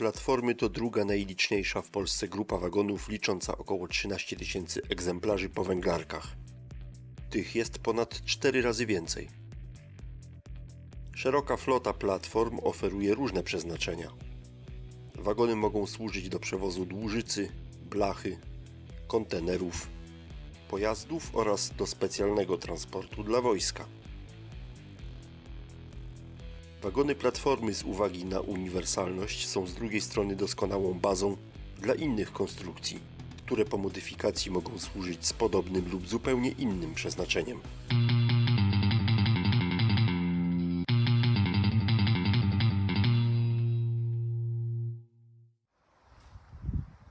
Platformy to druga najliczniejsza w Polsce grupa wagonów licząca około 13 tysięcy egzemplarzy po węglarkach. Tych jest ponad 4 razy więcej. Szeroka flota platform oferuje różne przeznaczenia. Wagony mogą służyć do przewozu dłużycy, blachy, kontenerów, pojazdów oraz do specjalnego transportu dla wojska. Wagony platformy z uwagi na uniwersalność są z drugiej strony doskonałą bazą dla innych konstrukcji, które po modyfikacji mogą służyć z podobnym lub zupełnie innym przeznaczeniem.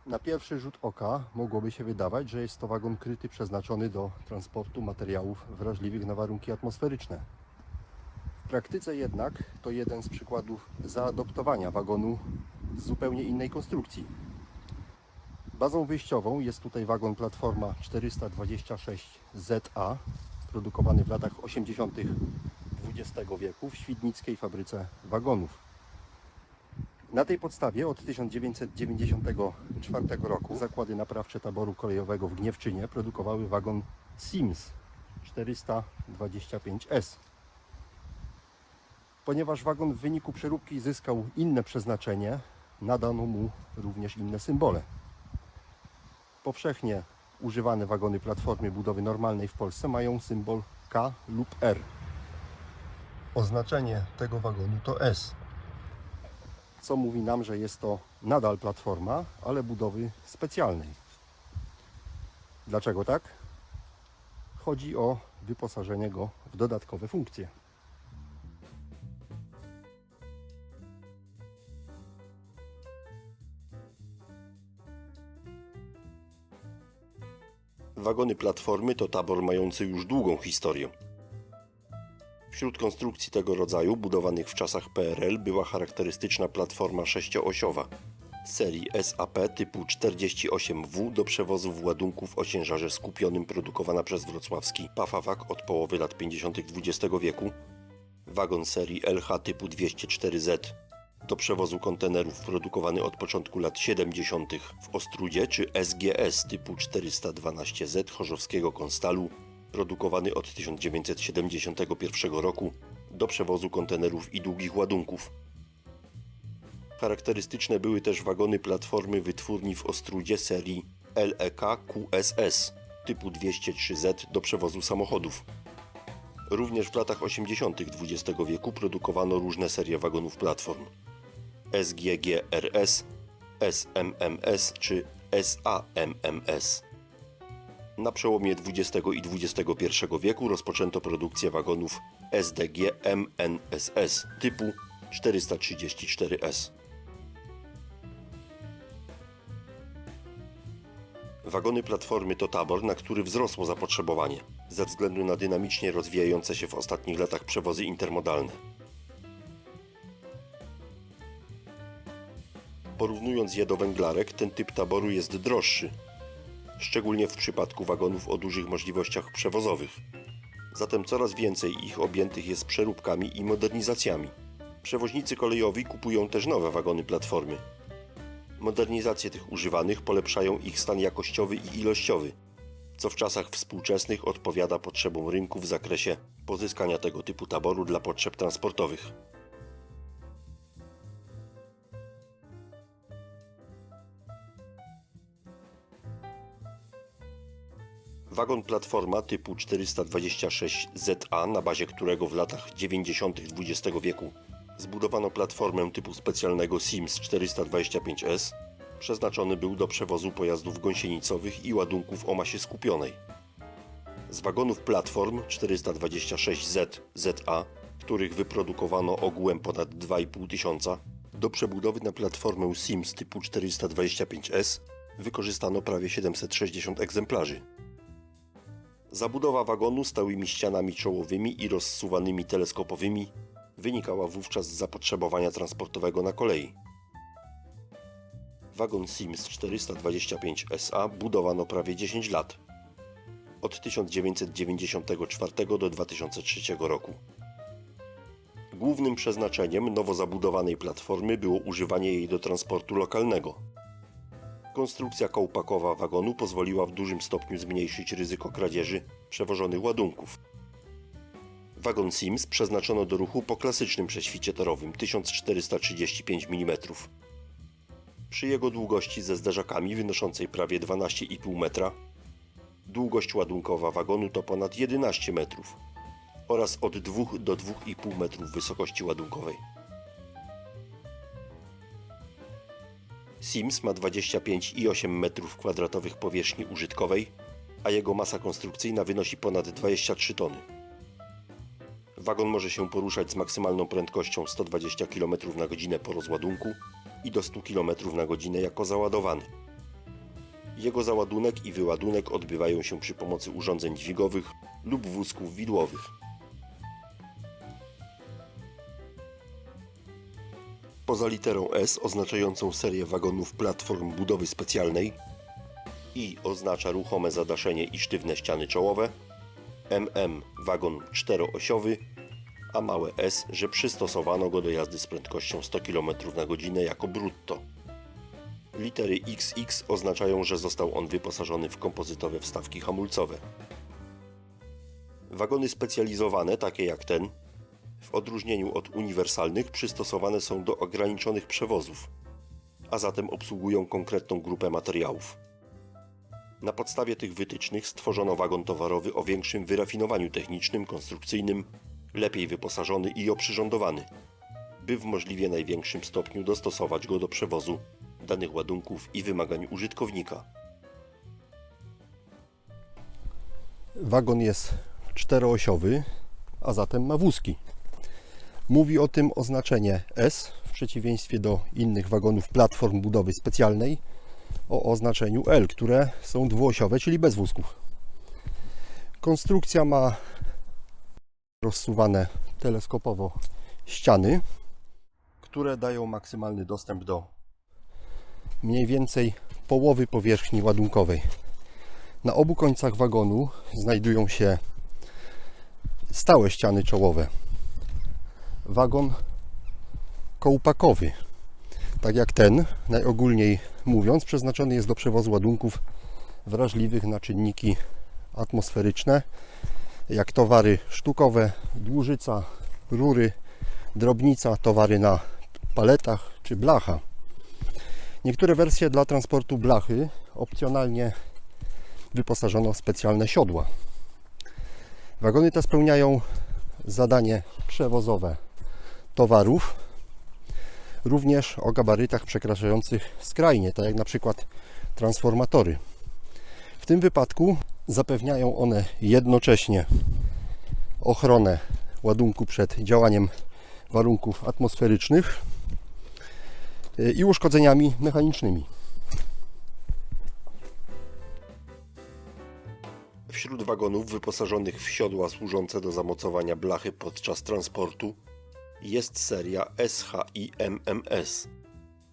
Na pierwszy rzut oka mogłoby się wydawać, że jest to wagon kryty przeznaczony do transportu materiałów wrażliwych na warunki atmosferyczne. Praktyce jednak to jeden z przykładów zaadoptowania wagonu z zupełnie innej konstrukcji. Bazą wyjściową jest tutaj wagon platforma 426ZA, produkowany w latach 80. XX wieku w świdnickiej fabryce wagonów. Na tej podstawie od 1994 roku zakłady naprawcze taboru kolejowego w Gniewczynie produkowały wagon Sims 425S. Ponieważ wagon w wyniku przeróbki zyskał inne przeznaczenie, nadano mu również inne symbole. Powszechnie używane wagony platformy budowy normalnej w Polsce mają symbol K lub R. Oznaczenie tego wagonu to S co mówi nam, że jest to nadal platforma, ale budowy specjalnej. Dlaczego tak? Chodzi o wyposażenie go w dodatkowe funkcje. Wagony platformy to tabor mający już długą historię. Wśród konstrukcji tego rodzaju, budowanych w czasach PRL, była charakterystyczna platforma sześcioosiowa serii SAP typu 48W do przewozów ładunków o ciężarze skupionym produkowana przez wrocławski Pafawak od połowy lat 50. XX wieku, wagon serii LH typu 204Z do przewozu kontenerów produkowany od początku lat 70. w Ostrudzie czy SGS typu 412Z chorzowskiego Konstalu produkowany od 1971 roku do przewozu kontenerów i długich ładunków. Charakterystyczne były też wagony platformy wytwórni w Ostrudzie serii LEK QSS typu 203Z do przewozu samochodów. Również w latach 80. XX wieku produkowano różne serie wagonów platform. SGGRS, SMMS czy SAMMS. Na przełomie XX i XXI wieku rozpoczęto produkcję wagonów SDG MNSS typu 434S. Wagony platformy to tabor, na który wzrosło zapotrzebowanie ze względu na dynamicznie rozwijające się w ostatnich latach przewozy intermodalne. Porównując je do węglarek, ten typ taboru jest droższy, szczególnie w przypadku wagonów o dużych możliwościach przewozowych. Zatem coraz więcej ich objętych jest przeróbkami i modernizacjami. Przewoźnicy kolejowi kupują też nowe wagony platformy. Modernizacje tych używanych polepszają ich stan jakościowy i ilościowy, co w czasach współczesnych odpowiada potrzebom rynku w zakresie pozyskania tego typu taboru dla potrzeb transportowych. Wagon platforma typu 426ZA, na bazie którego w latach 90. XX wieku zbudowano platformę typu specjalnego SIMS 425S, przeznaczony był do przewozu pojazdów gąsienicowych i ładunków o masie skupionej. Z wagonów platform 426Z ZA, których wyprodukowano ogółem ponad 2,5 tysiąca, do przebudowy na platformę SIMS typu 425S wykorzystano prawie 760 egzemplarzy. Zabudowa wagonu stałymi ścianami czołowymi i rozsuwanymi teleskopowymi wynikała wówczas z zapotrzebowania transportowego na kolei. Wagon Sims 425 SA budowano prawie 10 lat. Od 1994 do 2003 roku. Głównym przeznaczeniem nowo zabudowanej platformy było używanie jej do transportu lokalnego. Konstrukcja kołpakowa wagonu pozwoliła w dużym stopniu zmniejszyć ryzyko kradzieży przewożonych ładunków. Wagon Sims przeznaczono do ruchu po klasycznym prześwicie torowym 1435 mm. Przy jego długości ze zderzakami wynoszącej prawie 12,5 metra, długość ładunkowa wagonu to ponad 11 metrów oraz od 2 do 2,5 metrów wysokości ładunkowej. Sims ma 25,8 m2 powierzchni użytkowej, a jego masa konstrukcyjna wynosi ponad 23 tony. Wagon może się poruszać z maksymalną prędkością 120 km na godzinę po rozładunku i do 100 km na godzinę jako załadowany. Jego załadunek i wyładunek odbywają się przy pomocy urządzeń dźwigowych lub wózków widłowych. Poza literą S oznaczającą serię wagonów platform budowy specjalnej I oznacza ruchome zadaszenie i sztywne ściany czołowe, MM wagon czteroosiowy, a małe S, że przystosowano go do jazdy z prędkością 100 km na godzinę jako brutto. Litery XX oznaczają, że został on wyposażony w kompozytowe wstawki hamulcowe. Wagony specjalizowane, takie jak ten, w odróżnieniu od uniwersalnych, przystosowane są do ograniczonych przewozów, a zatem obsługują konkretną grupę materiałów. Na podstawie tych wytycznych stworzono wagon towarowy o większym wyrafinowaniu technicznym, konstrukcyjnym, lepiej wyposażony i oprzyrządowany, by w możliwie największym stopniu dostosować go do przewozu danych ładunków i wymagań użytkownika. Wagon jest czteroosiowy, a zatem ma wózki. Mówi o tym oznaczenie S w przeciwieństwie do innych wagonów platform budowy specjalnej o oznaczeniu L, które są dwuosiowe, czyli bez wózków. Konstrukcja ma rozsuwane teleskopowo ściany, które dają maksymalny dostęp do mniej więcej połowy powierzchni ładunkowej. Na obu końcach wagonu znajdują się stałe ściany czołowe. Wagon kołpakowy, tak jak ten, najogólniej mówiąc, przeznaczony jest do przewozu ładunków wrażliwych na czynniki atmosferyczne, jak towary sztukowe, dłużyca, rury, drobnica, towary na paletach czy blacha. Niektóre wersje dla transportu blachy opcjonalnie wyposażono w specjalne siodła. Wagony te spełniają zadanie przewozowe towarów, również o gabarytach przekraczających skrajnie, tak jak na przykład transformatory. W tym wypadku zapewniają one jednocześnie ochronę ładunku przed działaniem warunków atmosferycznych y, i uszkodzeniami mechanicznymi. Wśród wagonów wyposażonych w siodła służące do zamocowania blachy podczas transportu jest seria SHI MMS,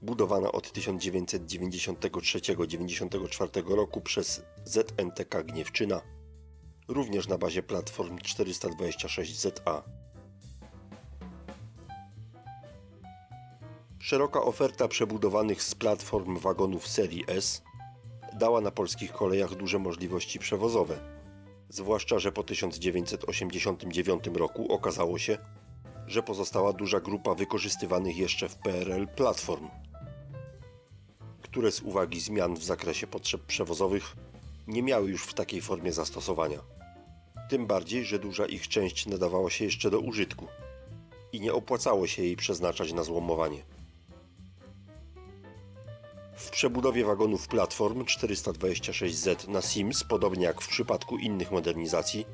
budowana od 1993-94 roku przez ZNTK Gniewczyna, również na bazie platform 426ZA. Szeroka oferta przebudowanych z platform wagonów serii S dała na polskich kolejach duże możliwości przewozowe. Zwłaszcza, że po 1989 roku okazało się, że pozostała duża grupa wykorzystywanych jeszcze w PRL platform, które z uwagi zmian w zakresie potrzeb przewozowych nie miały już w takiej formie zastosowania. Tym bardziej, że duża ich część nadawała się jeszcze do użytku i nie opłacało się jej przeznaczać na złomowanie. W przebudowie wagonów platform 426Z na Sims, podobnie jak w przypadku innych modernizacji,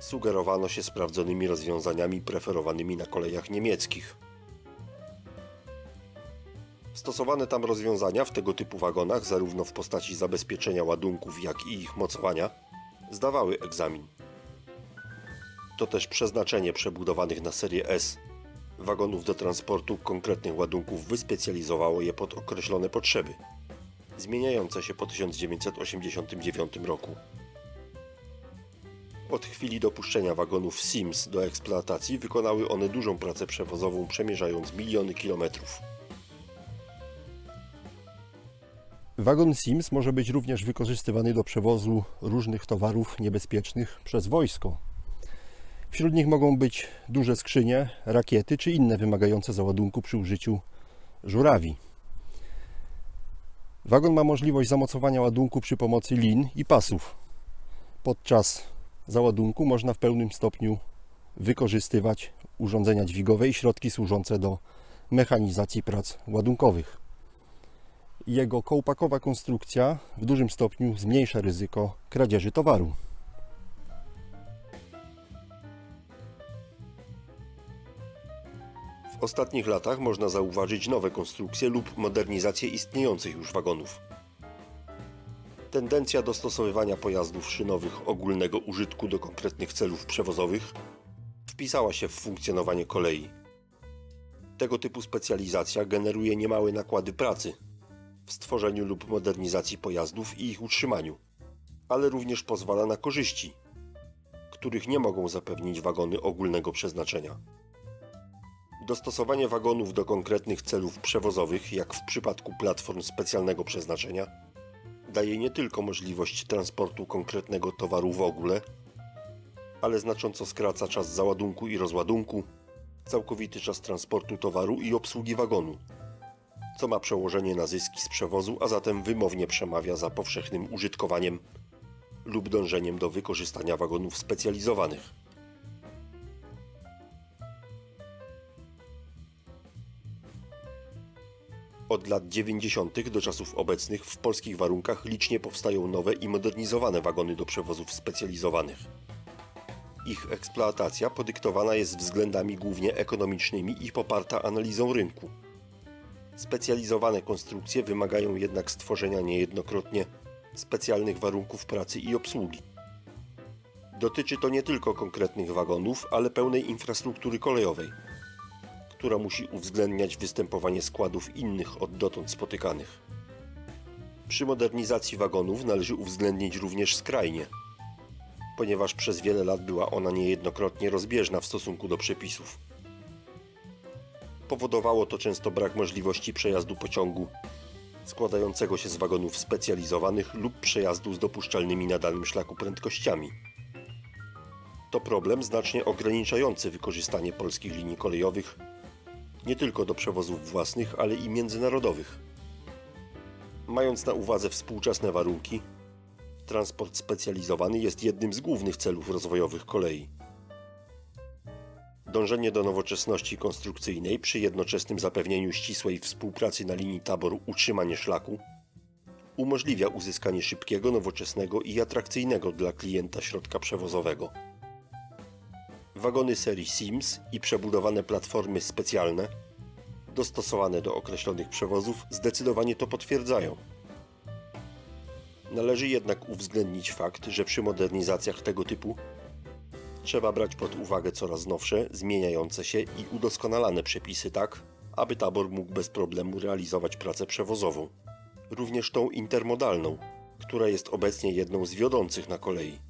sugerowano się sprawdzonymi rozwiązaniami preferowanymi na kolejach niemieckich. Stosowane tam rozwiązania w tego typu wagonach, zarówno w postaci zabezpieczenia ładunków, jak i ich mocowania, zdawały egzamin. To też przeznaczenie przebudowanych na serię S wagonów do transportu konkretnych ładunków wyspecjalizowało je pod określone potrzeby, zmieniające się po 1989 roku. Od chwili dopuszczenia wagonów Sims do eksploatacji wykonały one dużą pracę przewozową, przemierzając miliony kilometrów. Wagon Sims może być również wykorzystywany do przewozu różnych towarów niebezpiecznych przez wojsko. Wśród nich mogą być duże skrzynie, rakiety czy inne wymagające załadunku przy użyciu żurawi. Wagon ma możliwość zamocowania ładunku przy pomocy lin i pasów. Podczas załadunku można w pełnym stopniu wykorzystywać urządzenia dźwigowe i środki służące do mechanizacji prac ładunkowych. Jego kołpakowa konstrukcja w dużym stopniu zmniejsza ryzyko kradzieży towaru. W ostatnich latach można zauważyć nowe konstrukcje lub modernizacje istniejących już wagonów. Tendencja dostosowywania pojazdów szynowych ogólnego użytku do konkretnych celów przewozowych wpisała się w funkcjonowanie kolei. Tego typu specjalizacja generuje niemałe nakłady pracy w stworzeniu lub modernizacji pojazdów i ich utrzymaniu, ale również pozwala na korzyści, których nie mogą zapewnić wagony ogólnego przeznaczenia. Dostosowanie wagonów do konkretnych celów przewozowych, jak w przypadku platform specjalnego przeznaczenia, daje nie tylko możliwość transportu konkretnego towaru w ogóle, ale znacząco skraca czas załadunku i rozładunku, całkowity czas transportu towaru i obsługi wagonu, co ma przełożenie na zyski z przewozu, a zatem wymownie przemawia za powszechnym użytkowaniem lub dążeniem do wykorzystania wagonów specjalizowanych. Od lat 90. do czasów obecnych w polskich warunkach licznie powstają nowe i modernizowane wagony do przewozów specjalizowanych. Ich eksploatacja podyktowana jest względami głównie ekonomicznymi i poparta analizą rynku. Specjalizowane konstrukcje wymagają jednak stworzenia niejednokrotnie specjalnych warunków pracy i obsługi. Dotyczy to nie tylko konkretnych wagonów, ale pełnej infrastruktury kolejowej która musi uwzględniać występowanie składów innych od dotąd spotykanych. Przy modernizacji wagonów należy uwzględnić również skrajnie, ponieważ przez wiele lat była ona niejednokrotnie rozbieżna w stosunku do przepisów. Powodowało to często brak możliwości przejazdu pociągu składającego się z wagonów specjalizowanych lub przejazdu z dopuszczalnymi na danym szlaku prędkościami. To problem znacznie ograniczający wykorzystanie polskich linii kolejowych nie tylko do przewozów własnych, ale i międzynarodowych. Mając na uwadze współczesne warunki, transport specjalizowany jest jednym z głównych celów rozwojowych kolei. Dążenie do nowoczesności konstrukcyjnej przy jednoczesnym zapewnieniu ścisłej współpracy na linii tabor-utrzymanie szlaku umożliwia uzyskanie szybkiego, nowoczesnego i atrakcyjnego dla klienta środka przewozowego. Wagony serii Sims i przebudowane platformy specjalne, dostosowane do określonych przewozów, zdecydowanie to potwierdzają. Należy jednak uwzględnić fakt, że przy modernizacjach tego typu trzeba brać pod uwagę coraz nowsze, zmieniające się i udoskonalane przepisy tak, aby tabor mógł bez problemu realizować pracę przewozową, również tą intermodalną, która jest obecnie jedną z wiodących na kolei.